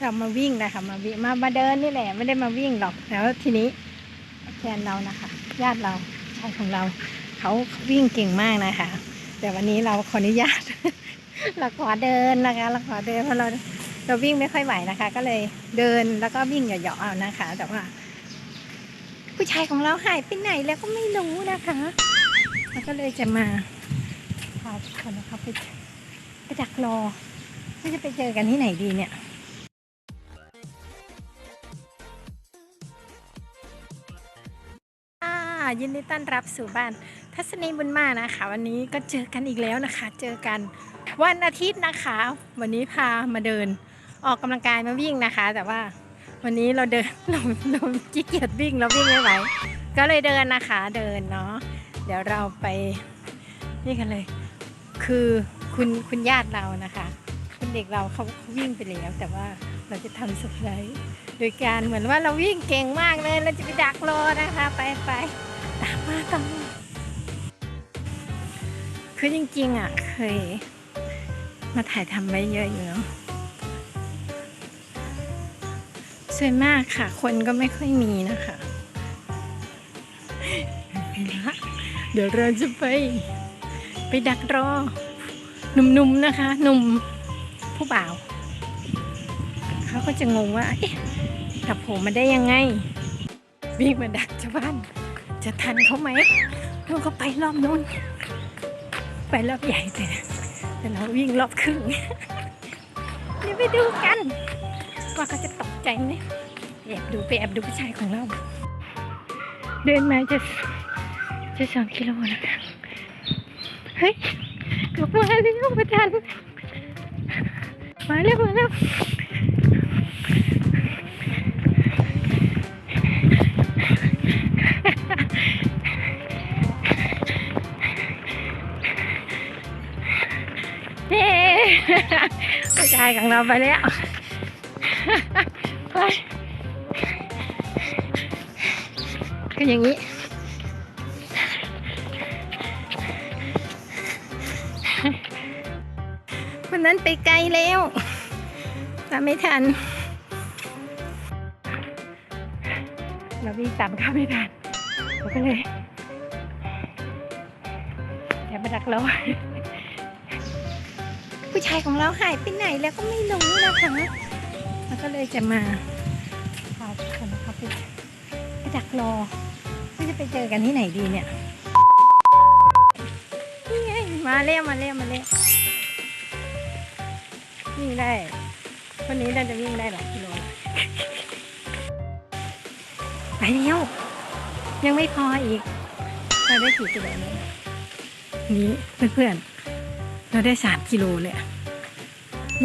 เรามาวิ่งนะคะมาวิ่งมามาเดินนี่แหละไม่ได้มาวิ่งหรอกแล้วทีนี้แฟนเรานะคะ ญาติเราชายของเราเขาวิ่งเก่งมากนะคะ แต่วันนี้เราขออนุญาตเราขอเดินนะคะเราขอเดินเพราะเราเราวิ่งไม่ค่อยไหวนะคะ ก็เลยเดินแล้วก็วิ่งเหยาะๆเอานะคะ แต่ว่า ผู้ชายของเราหายไปไหนแล้วก็ไม่รู้นะคะแล้วก็เลยจะมาพาทุกคนนะคะไปไปดักรอว่าจะไปเจอกันที่ไหนดีเนี่ย ค่ะยินดีต้อนรับสู่บ้าน ทัศนีบุญมานะคะ วันนี้ก็เจอกันอีกแล้วนะคะ เจอกันวันอาทิตย์นะคะ วันนี้พามาเดินออกกำลังกายมาวิ่งนะคะ แต่ว่าวันนี้เราเดินเราเราขี้เกียจวิ่งเราวิ่งไม่ไหวก็เลยเดินนะคะเดินเนาะเดี๋ยวเราไปนี่กันเลย คือคุณคุณญาติเรานะคะ คุณเด็กเราเขาเขาวิ่งไปแล้วแต่ว่าเราจะทำเซอร์ไพรส์โดยการเหมือนว่าเราวิ่งเก่งมากเลยเราจะไปดักรอนะคะ ไปไป ตามมาตามมาคือจริงๆอะเคย มาถ่ายทำไว้เยอะอยู่เนาะสวยมากค่ะ คนก็ไม่ค่อยมีนะคะไปละเดี๋ยวเราจะไป ไปดักรอหนุ่มๆนะคะหนุ่มผู้บ่าว เขาก็จะงงว่า เอ๊ะกลับผมมาได้ยังไง วิ่งมาดักชาวบ้าน จะทันเขาไหมเราก็ไปรอบนู้น ไปรอบใหญ่แต่แต่เราวิ่งรอบครึ่งเดี๋ยวไปดูกัน ว่าเขาจะตกใจไหมแอบดูไปแอบดูผู้ชายของเรา เดินมาจะจะสองกิโลนะคะเฮ้ยกลับมาแล้วประทันมาแล้วมาแล้ว ผู้ชายของเราไปแล้ว ไปก็อย่างนี้ วันนั้นไปไกลแล้วตามไม่ทัน เราวิ่งตามเขาไม่ทันเราก็เลยเดี๋ยวมาดักเรา ผู้ชายของเราหายไปไหนแล้วก็ไม่รู้นะคะแล้วก็เลยจะมาพาทุกคนนะคะไปไปดักรอว่าจะไปเจอกันที่ไหนดีเนี่ยนี่ไงมาเร็วมาเร็วมาเร็ววิ่งได้คนนี้น่าจะวิ่งได้หลายกิโลไปเร็วยังไม่พออีกเราได้กี่กิโลเนี่ยนี้เพื่อนๆ เราได้สามกิโลเลย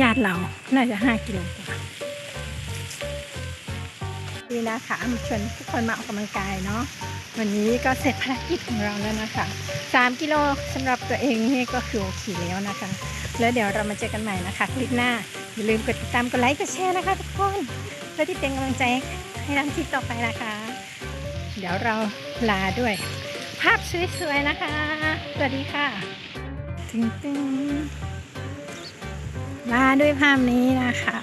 ญาติเราน่าจะห้ากิโลกว่านี่นะคะมาชวนทุกคนมาออกกำลังกายเนาะวันนี้ก็เสร็จภารกิจของเราแล้วนะคะสามกิโลสำหรับตัวเองนี่ก็คือโอเคแล้วนะคะ แล้วเดี๋ยวเรามาเจอกันใหม่นะคะ คลิปหน้าอย่าลืมกดติดตามกดไลค์กดแชร์นะคะทุกคนเพื่อที่เป็นกำลังใจให้ทำคลิปต่อไปนะคะ เดี๋ยวเราลาด้วย ภาพสวยๆนะคะ สวัสดีค่ะ ตึงตึงมาด้วยภาพนี้นะคะ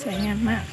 สวยงามมาก